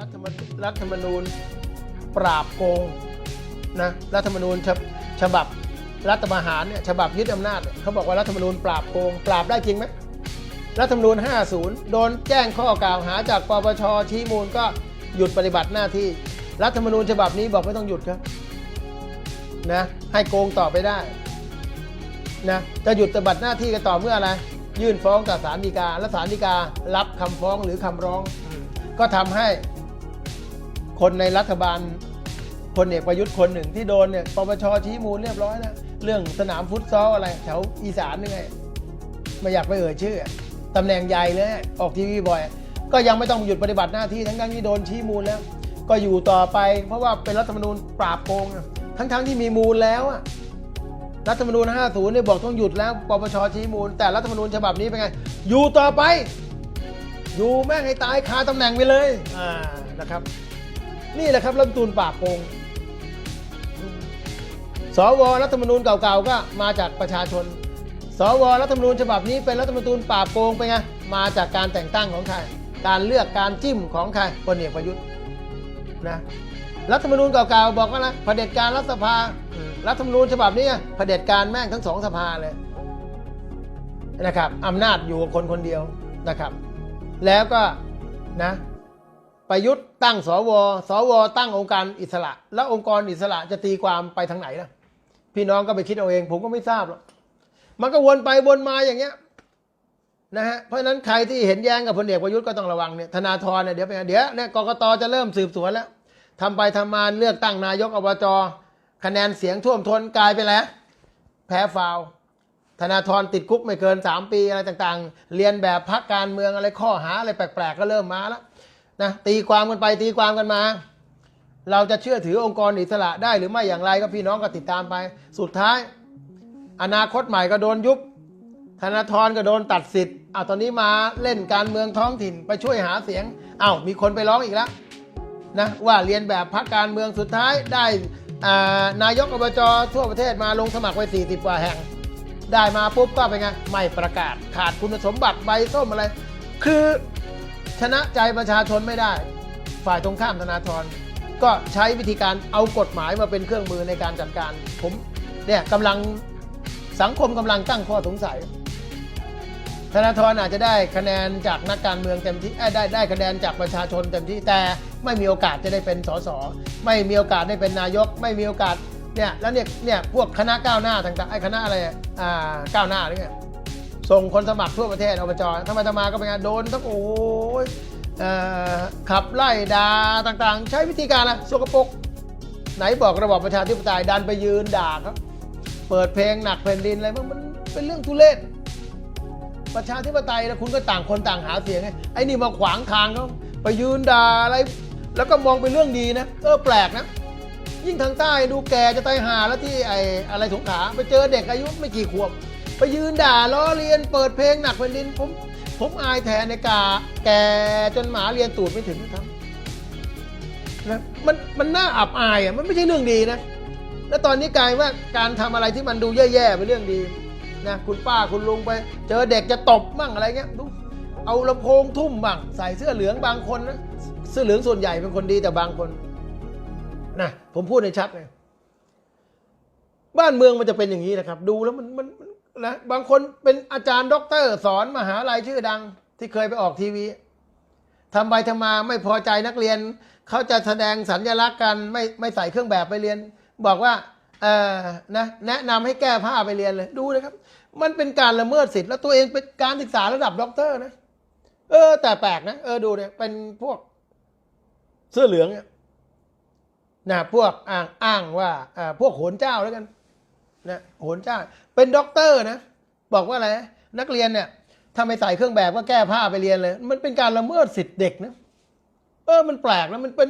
รัฐธรรมรัฐธรรมนูญปราบโกงนะรัฐธรรมนูญฉบฉบับรัฐประหารเนี่ยฉบับยึดอำนาจเนี่ยเขาบอกว่ารัฐธรรมนูญปราบโกงปราบได้จริงไหมรัฐธรรมนูญ 50 โดนแจ้งข้อกล่าวหาจากปปชชี้มูลก็หยุดปฏิบัติหน้าที่ รัฐธรรมนูญฉบับนี้บอกไม่ต้องหยุดครับนะให้โกงต่อไปได้นะจะหยุดปฏิบัติหน้าที่กันต่อเมื่ออะไร ยื่นฟ้องต่อศาลฎีกาและศาลฎีการับคำฟ้องหรือคำร้อง ก็ทำให้ คนในรัฐบาลพลเอกประยุทธ์คนหนึ่งที่โดนเนี่ยปปชชี้มูลเรียบร้อยแล้วเรื่องสนามฟุตซอลอะไรแถวอีสานนี่ไงไม่อยากไปเอ่ยชื่อตำแหน่งใหญ่เลยออกทีวีบ่อย ก็ยังไม่ต้องหยุดปฏิบัติหน้าที่ทั้งๆที่โดนชี้มูลแล้ว ก็อยู่ต่อไป เพราะว่าเป็นรัฐธรรมนูญปราบโกงอะทั้งๆที่มีมูลแล้วอะรัฐธรรมนูญ 50 เนี่ยบอกต้องหยุดแล้วปปชชี้มูล แต่รัฐธรรมนูญฉบับนี้เป็นไง อยู่ต่อไป อยู่แม่งให้ตายคาตำแหน่งไปเลยอ่านะครับ นี่แหละครับรัฐมนูญปาบโกงสวรัฐธรรมนูญเก่าๆ ก็มาจากประชาชน สวรัฐธรรมนูญฉบับนี้เป็นรัฐธรรมนูญปราบโกงไปไง มาจากการแต่งตั้งของใคร การเลือกการจิ้มของใครพลเอกประยุทธ์นะ รัฐธรรมนูญเก่าๆ บอกว่านะเผด็จการรัฐสภา รัฐธรรมนูญฉบับนี้เผด็จการแม่งทั้งสองสภาเลยนะครับอำนาจอยู่กับคนคนเดียวนะครับ แล้วก็นะ ประยุทธ์ตั้งสวสวตั้งองค์การอิสระ แล้วองค์กรอิสระจะตีความไปทางไหนล่ะพี่น้องก็ไปคิดเอาเอง ผมก็ไม่ทราบหรอกมันก็วนไปวนมาอย่างเงี้ยนะฮะเพราะฉะนั้นใครที่เห็นแย้งกับพลเอกประยุทธ์ก็ต้องระวังเนี่ยธนาธรเนี่ยเดี๋ยวไปเดี๋ยวเนี่ยกกตจะเริ่มสืบสวนแล้วทำไปทำมาเลือกตั้งนายกอบจคะแนนเสียงท่วมท้นกลายไปแล้ว แพ้ฟาวธนาธรติดคุกไม่เกิน 3 ปีอะไรต่างๆ เรียนแบบพักการเมืองอะไรข้อหาอะไรแปลกๆ ก็เริ่มมาแล้ว นะตีความกันไปตีความกันมา เราจะเชื่อถือองค์กรอิสระได้หรือไม่อย่างไรก็พี่น้องก็ติดตามไป สุดท้าย อนาคตใหม่ก็โดนยุบธนาธรก็โดนตัดสิทธิ์อ้าวตอนนี้มาเล่นการเมืองท้องถิ่นไปช่วยหาเสียงอ้าวมีคนไปร้องอีกแล้วนะว่าเรียนแบบพักการเมืองสุดท้ายได้นายกอบจทั่วประเทศมาลงสมัครไว้ 40 กว่าแห่ง ได้มาปุ๊บก็เป็นไง ไม่ประกาศขาดคุณสมบัติใบส้มอะไร คือ ชนะใจประชาชนไม่ได้ ฝ่ายตรงข้ามธนาธรก็ใช้วิธีการเอากฎหมายมาเป็นเครื่องมือในการจัดการ ผมเนี่ยกำลังสังคมกำลังตั้งข้อสงสัย ธนาธรอาจจะได้คะแนนจากนักการเมืองเต็มที่ได้ได้คะแนนจากประชาชนเต็มที่แต่ไม่มีโอกาสจะได้เป็นสสไม่มีโอกาสได้เป็นนายก ไม่มีโอกาสเนี่ยแล้วเนี่ยเนี่ยพวกคณะก้าวหน้าต่างๆไอ้คณะอะไรอ่าก้าวหน้าเนี่ย ส่งคนสมัครทั่วประเทศอบจทำไมทำมาก็เป็นไงโดนทั้งโอ้ยขับไล่ด่าต่างๆ ใช้วิธีการอะสกปรกไหนบอกระบอบประชาธิปไตยดันไปยืนด่าครับเปิดเพลงหนักแผ่นดินอะไรมันมันเป็นเรื่องทุเรศประชาธิปไตยนะคุณก็ต่างคนต่างหาเสียงไงไอ้นี่มาขวางทางเขาไปยืนด่าอะไรแล้วก็มองเป็นเรื่องดีนะเออแปลกนะ ยิ่งทางใต้ดูแกจะตายหาแล้วที่ไอ้อะไรสงขาไปเจอเด็กอายุไม่กี่ขวบ ไปยืนด่าล้อเลียนเปิดเพลงหนักแผ่นดิน ผมผมอายแทนในกาแกจนหมาเรียนตูดไม่ถึงครับนะมันมันน่าอับอายอะมันไม่ใช่เรื่องดีนะ แล้วตอนนี้กลายว่าการทำอะไรที่มันดูแย่ๆเป็นเรื่องดีนะคุณป้าคุณลุงไป เจอเด็กจะตบมั่งอะไรเงี้ยดูเอาลำโพงทุ่มบ้างใส่เสื้อเหลืองบางคนนะเสื้อเหลืองส่วนใหญ่เป็นคนดีแต่บางคนนะผมพูดในชัดเลยบ้านเมืองมันจะเป็นอย่างนี้นะครับ ดูแล้วมันมันม นะบางคนเป็นอาจารย์ด็อกเตอร์สอนมหาลัยชื่อดัง ที่เคยไปออกทีวีทำไปทำมาไม่พอใจนักเรียน เขาจะแสดงสัญลักษณ์กันไม่ไม่ใส่เครื่องแบบไปเรียน บอกว่าเออนะแนะนำให้แก้ผ้าไปเรียนเลยดูนะครับ มันเป็นการละเมิดสิทธิ์แล้วตัวเองเป็นการศึกษาระดับด็อกเตอร์นะเออ แต่แปลกนะเออดูเนี่ยเป็นพวกเสื้อเหลืองเนี่ยนะพวกอ้างอ้างว่าอ่าพวกโหนเจ้าแล้วกัน นะโหนจ้าเป็นด็อกเตอร์นะ บอกว่าอะไรนักเรียนเนี่ยถ้าไม่ใส่เครื่องแบบก็แก้ผ้าไปเรียนเลย มันเป็นการละเมิดสิทธิ์เด็กนะเออมันแปลกนะมันเป็น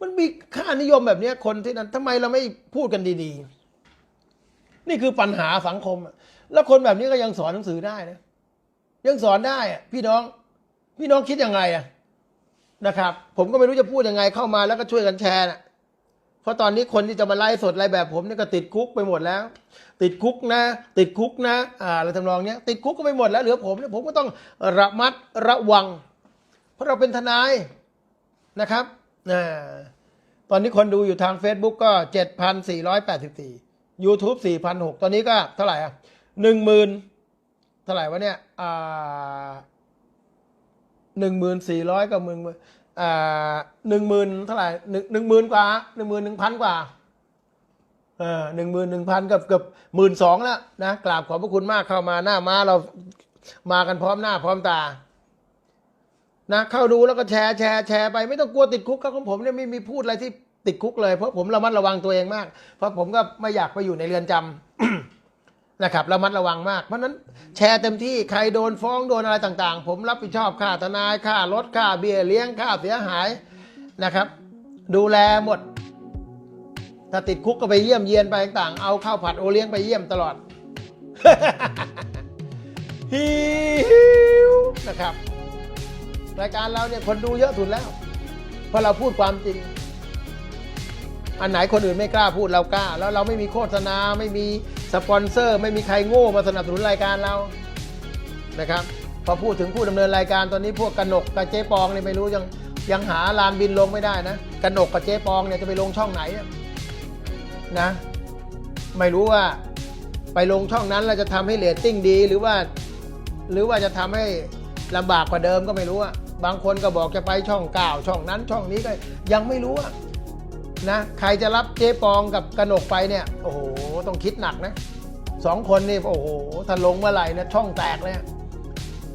มันมีค่านิยมแบบนี้คนที่นั้นทำไมเราไม่พูดกันดีๆ นี่คือปัญหาสังคม แล้วคนแบบนี้ก็ยังสอนหนังสือได้นะยังสอนได้อะพี่น้อง พี่น้องคิดยังไงอะนะครับ ผมก็ไม่รู้จะพูดยังไงเข้ามาแล้วก็ช่วยกันแชร์นะ ราะตอนนี้คนที่จะมาไล่สดอะไรแบบผมเนี่ยก็ติดคุกไปหมดแล้ว ติดคุกนะ ติดคุกนะอ่าอะไรทำนองเนี้ยติดคุกก็ไปหมดแล้วเหลือผมเนี่ยผมก็ต้องระมัดระวัง เพราะเราเป็นทนายนะครับอ่าตอนนี้คนดูอยู่ทาง Facebook ก็ 7,484 YouTube 4,600ตอนนี้ก็เท่าไหร่อะหนึ่งหมื่นเท่าไหร่วะเนี่ยอ่าหนึ่งหมื่นสี่ร้อยกับหมื่นอ่า หนึ่งหมื่นเท่าไหร่หนึ่งหนึ่งหมื่นกว่าหนึ่งหมื่นหนึ่งพันกว่าเออหนึ่งหมื่นหนึ่งพันกับเกือบหมื่นสองแล้วนะกราบขอบพระคุณมากเข้ามาหน้ามาเรามากันพร้อมหน้าพร้อมตา นะเข้าดูแล้วก็แชร์แชร์แชร์ไปไม่ต้องกลัวติดคุกครับของผมเนี่ยไม่มีพูดอะไรที่ติดคุกเลยเพราะผมระมัดระวังตัวเองมาก เพราะผมก็ไม่อยากไปอยู่ในเรือนจำ นะครับระมัดระวังมาก เพราะนั้นแชร์เต็มที่ใครโดนฟ้องโดนอะไรต่างๆ ผมรับผิดชอบค่าทนายค่ารถค่าเบี้ยเลี้ยงค่าเสียหายนะครับ ดูแลหมด ถ้าติดคุกก็ไปเยี่ยมเยียนไปต่างๆ เอาข้าวผัดโอเลี้ยงไปเยี่ยมตลอดฮิวนะครับ รายการเราเนี่ยคนดูเยอะสุดแล้ว เพราะเราพูดความจริง อันไหนคนอื่นไม่กล้าพูดเรากล้า แล้วเราไม่มีโฆษณาไม่มี สปอนเซอร์ไม่มีใครโง่มาสนับสนุนรายการเรานะครับพอพูดถึงผู้ดำเนินรายการตอนนี้พวกกระหนกกับเจ๊ปองเนี่ยไม่รู้ยังยังหาลานบินลงไม่ได้นะกระหนกกับเจ๊ปองเนี่ยจะไปลงช่องไหนนะไม่รู้ว่าไปลงช่องนั้นเราจะทำให้เรตติ้งดีหรือว่า หรือว่าจะทำให้ลำบากกว่าเดิมก็ไม่รู้อะบางคนก็บอกจะไปช่องเก้าช่องนั้นช่องนี้ก็ยังไม่รู้อะ นะใครจะรับเจ๊ปองกับกระหนกไปเนี่ย โอ้โห ต้องคิดหนักนะสองคนนี่โอ้โหถ้าลงเมื่อไหร่นะช่องแตกเลยอะ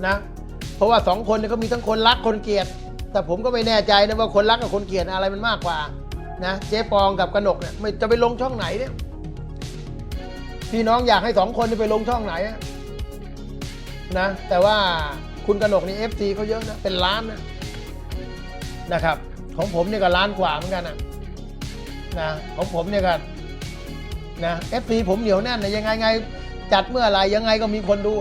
นะ เพราะว่าสองคนเนี่ยเขามีทั้งคนรักคนเกลียด แต่ผมก็ไม่แน่ใจนะว่าคนรักกับคนเกลียดอะไรมันมากกว่านะเจ๊ปองกับกระหนกเนี่ยไม่จะไปลงช่องไหนเนี่ยพี่น้องอยากให้สองคนไปลงช่องไหนนะแต่ว่าคุณกระหนกนี่เอฟซีเขาเยอะนะเป็นล้านนะนะครับ ของผมเนี่ยก็ล้านกว่าเหมือนกันนะ นะของผมเนี่ยก็นะเอฟซีผมเหนียวแน่นนะยังไงไง จัดเมื่อไรยังไงก็มีคนดู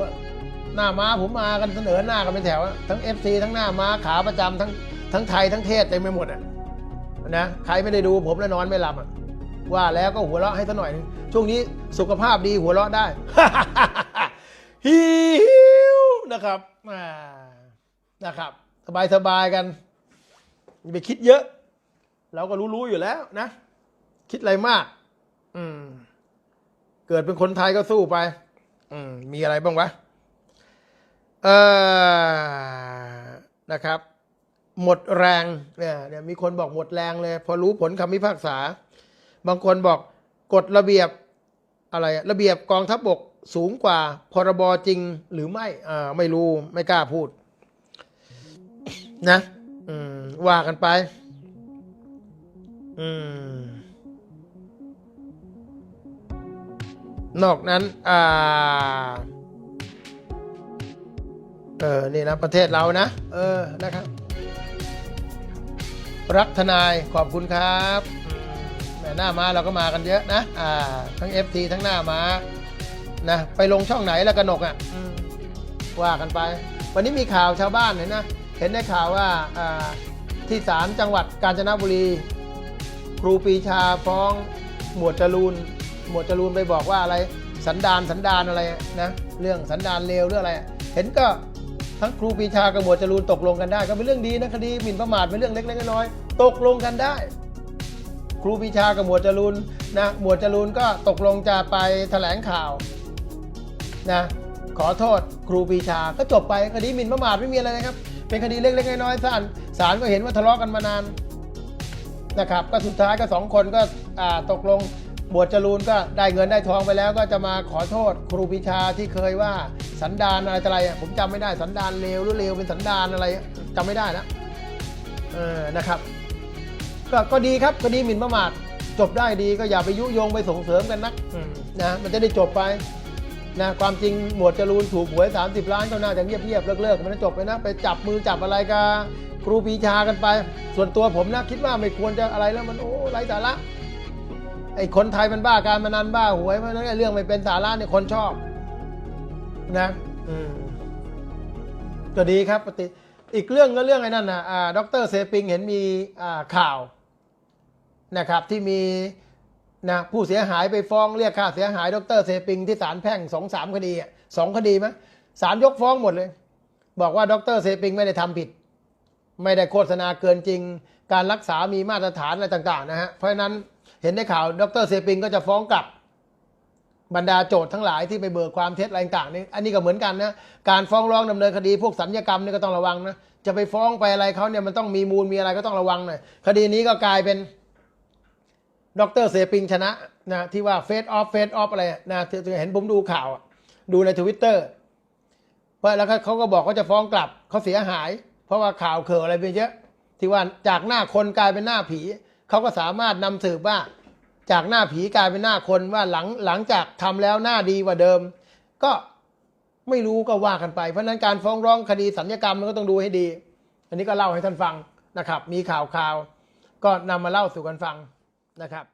หน้าม้าผมมากันเสนอหน้ากันเป็นแถว ทั้งเอฟซีทั้งหน้าม้าขาประจำทั้งทั้งไทยทั้งเทศเต็มไปหมดอะนะใครไม่ได้ดูผมแล้วนอนไม่หลับอะว่าแล้วก็หัวเราะให้สักหน่อยนึงช่วงนี้สุขภาพดีหัวเราะได้ฮิวนะครับนะครับ สบายสบายกันอย่าไปคิดเยอะ เราก็รู้ๆอยู่แล้วนะ คิดอะไรมาก อืม เกิดเป็นคนไทยก็สู้ไป อืม มีอะไรบ้างวะ เออนะครับ หมดแรง เนี่ยเนี่ยมีคนบอกหมดแรงเลย พอรู้ผลคำพิพากษา บางคนบอกกฎระเบียบอะไร ระเบียบกองทัพบกสูงกว่า พรบจริงหรือไม่อ่าไม่รู้ไม่กล้าพูด นะ อืม ว่ากันไป อืม นอกนั้นอ่าเออนี่นะประเทศเรานะ เออนะครับ รักทนายขอบคุณครับแหม่หน้ามาเราก็มากันเยอะนะอ่า ทั้ง FT ทั้งหน้ามานะไปลงช่องไหนแล้วกระหนกอะว่ากันไป วันนี้มีข่าวชาวบ้านเห็นนะ เห็นได้ข่าวว่าอ่าที่ศาลจังหวัดกาญจนบุรี ครูปีชาฟ้องหมวดจรูน หมวดจรูนไปบอกว่าอะไรสันดานสันดานอะไรนะเรื่องสันดานเลวเรื่องอะไร เห็นก็ทั้งครูปีชากับหมวดจรูนตกลงกันได้ ก็เป็นเรื่องดีนะคดีหมิ่นประมาทเป็นเรื่องเล็กๆน้อยๆตกลงกันได้ ครูปีชากับหมวดจรูนนะหมวดจรูนก็ตกลงจะไปแถลงข่าวนะขอโทษครูปีชาก็จบไปคดีหมิ่นประมาทไม่มีอะไรนะครับ เป็นคดีเล็กๆน้อยๆศาลศาลก็เห็นว่าทะเลาะกันมานานนะครับก็สุดท้ายก็สองคนก็ตกลง บวชจรูนก็ได้เงินได้ทองไปแล้ว ก็จะมาขอโทษครูปิชาที่เคยว่าสันดานอะไรอะไรอะผมจำไม่ได้สันดานเลวหรือเลวเป็นสันดานอะไรจำไม่ได้นะเออนะครับก็ก็ดีครับคดีหมิ่นประมาทจบได้ดีก็อย่าไปยุยงไปส่งเสริมกันนักนะมันจะได้จบไปนะความจริงหมวดจรูนถูกหวย 30 ล้านก็น่าจะเงียบๆเลิกๆมันจะจบไปนะไปจับมือจับอะไรกับครูปีชากันไป ส่วนตัวผมนะคิดว่าไม่ควรจะอะไรแล้วมันโอ้ไรสาระ ไอ้คนไทยมันบ้าการพนันบ้าหวยเพราะฉะนั้นไอ้เรื่องไม่เป็นสาระเนี่ยคนชอบ นะอืมก็ดีครับปฏิอีกเรื่องก็เรื่องไอ้นั่นนะอ่าดรเซปิงเห็นมีอ่าข่าวนะครับ ที่มีนะผู้เสียหายไปฟ้องเรียกค่าเสียหาย ดรเซปิงที่ศาลแพ่งสองสามคดีอะสองคดีมั้ยศาลยกฟ้องหมดเลย บอกว่าดรเซปิงไม่ได้ทำผิด ไม่ได้โฆษณาเกินจริง การรักษามีมาตรฐานอะไรต่าง ๆ นะฮะเพราะฉะนั้น เห็นในข่าวดรเซปิงก็จะฟ้องกลับบรรดาโจทย์ทั้งหลายที่ไปเบิกความเท็จอะไรต่างๆนี่อันนี้ก็เหมือนกันนะการฟ้องร้องดำเนินคดีพวกสัญญกรรมนี่ก็ต้องระวังนะจะไปฟ้องไปอะไรเขาเนี่ยมันต้องมีมูลมีอะไรก็ต้องระวังหน่อยคดีนี้ก็กลายเป็นดรเซปิงชนะนะที่ว่าเฟสออฟเฟสออฟอะไรนะเห็นผมดูข่าว ดูในทวิตเตอร์เพราะแล้วเขาก็บอกเขาจะฟ้องกลับเขาเสียหาย เพราะว่าข่าวเข่ออะไรไปเยอะที่ว่าจากหน้าคนกลายเป็นหน้าผี เขาก็สามารถนำสืบว่า จากหน้าผีกลายเป็นหน้าคนว่าหลังหลังจากทำแล้วหน้าดีกว่าเดิม ก็ไม่รู้ก็ว่ากันไป เพราะนั้นการฟ้องร้องคดีสัญญกรรมมันก็ต้องดูให้ดี อันนี้ก็เล่าให้ท่านฟังนะครับ มีข่าวข่าวก็นำมาเล่าสู่กันฟังนะครับ